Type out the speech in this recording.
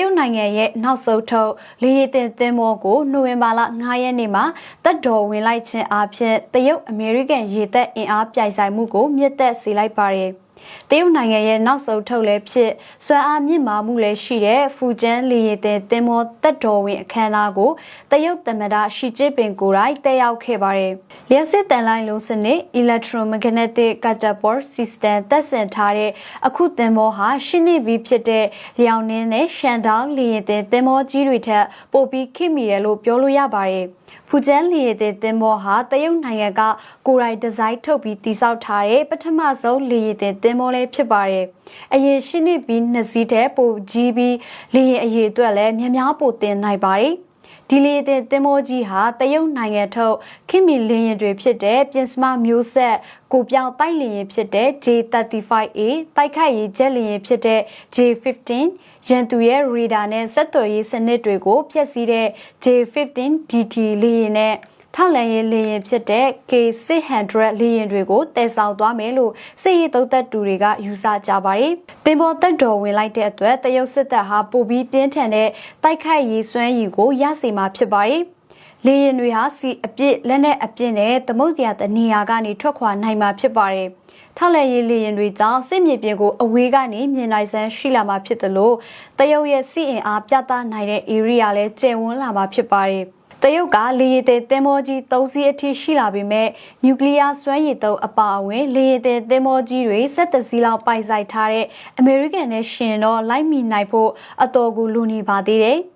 ရုတ်နိုင်ငံရဲ့နောက်ဆုံးထုတ်လေယာဉ်တင်သင်္ဘောကိုနိုဝင်ဘာလ9ရက်နေ့မှာတပ်တော်ဝင်လိုက်ခြင်းအပြင်တရုတ်အမေရိကန်ရေတပ်အင်အားပြိုင်ဆိုင်မှုကိုမြင့်တက်စေလိုက်ပါတယ်။ တရုတ်နိုင်ငံရဲ့နောက်ဆုံးထုတ်လည်းဖြစ်စွမ်းအားမြင့်မာမှုလည်းရှိတဲ့ဖူကျန်းလေယာဉ်တင်သင်္ဘောတပ်တော်ဝင်အခမ်းအနားကိုတရုတ်သမ္မတရှီကျင်းပင်ကိုယ်တိုင်တက်ရောက်ခဲ့ပါတယ်။လျှက်စစ်တန်လိုင်းလုံးစနစ် electromagnetic catapult system တက်ဆင်ထားတဲ့အခုသင်္ဘောဟာရှင်းနေပြီဖြစ်တဲ့လျောင်နှင်းနဲ့ရှန်တောင်းလေယာဉ်တင်သင်္ဘောကြီးတွေထက်ပိုပြီးခိမိတယ်လို့ပြောလို့ရပါတယ်။ဖူကျန်းလီရတဲ့သင်္ဘောဟာတရုတ်နိုင်ငံကကိုရိုင်ဒီဇိုင်းထုတ်ပြီးတည်ဆောက်ထားတဲ့ပထမဆုံးလီရတဲ့သင်္ဘောလေးဖြစ်ပါတယ်။အရင်ရှိနေပြီးနှစ်စီးတဲ့ပိုကြီးပြီးလီရအရေးအတွက်လည်းများများပိုတင်နိုင်ပါတယ်။ဒီလေတဲ့တင်မောကြီးဟာတရုတ်နိုင်ငံထုတ်ခင်မီလင်းရင်တွေဖြစ်တဲ့ပြင်စမမျိုးဆက်ကိုပြောင်တိုက်လင်းရင်ဖြစ်တဲ့ J35A တိုက်ခိုက်ရေးဂျက်လင်းရင်ဖြစ်တဲ့ J15 ရန်သူရဲ့ရေဒါနဲ့စက်တော်ရေးစနစ်တွေကိုဖျက်ဆီးတဲ့ J15DT လေယာဉ်နဲ့ ထောက်လန်ရေးလေယာဉ်ဖြစ်တဲ့ K600 လေယာဉ်တွေကိုတည်ဆောင်သွားမယ်လို့စစ်ရေးသုံးသက်သူတွေကယူဆကြပါတယ်။တင်ပေါ်တက်တော်ဝင်လိုက်တဲ့အတွက်တရုတ်စစ်တပ်ဟာပိုပြီးပြင်းထန်တဲ့တိုက်ခိုက်ရေးစွမ်းရည်ကိုရစေမှာဖြစ်ပါတယ်။လေရင်တွေဟာစီအပြစ်လက်နဲ့အပြစ်နဲ့သမုတ်တရားတနေရာကနေထွက်ခွာနိုင်မှာဖြစ်ပါတယ်။ထောက်လက်ရေးလေရင်တွေကြောင့်စစ်မြေပြင်ကိုအဝေးကနေမြင်နိုင်စမ်းရှိလာမှာဖြစ်တယ်လို့တရုတ်ရဲ့စီအင်အားပြသနိုင်တဲ့ area လည်းကျယ်ဝန်းလာမှာဖြစ်ပါတယ် တရုတ်ကလေယာဉ်တဲ့သင်္ဘောကြီး၃စီးအထိရှိလာပေမဲ့နျူကလ িয়ার စွမ်းရည်သုံးအပါအဝင်လေယာဉ်တဲ့သင်္ဘောကြီးတွေစက်တစည်းလောက်ပိုင်ဆိုင်ထားတဲ့အမေရိကန်နဲ့ရှင်တော့လိုက်မီနိုင်ဖို့အတော်ကိုလူနေပါသေးတယ်။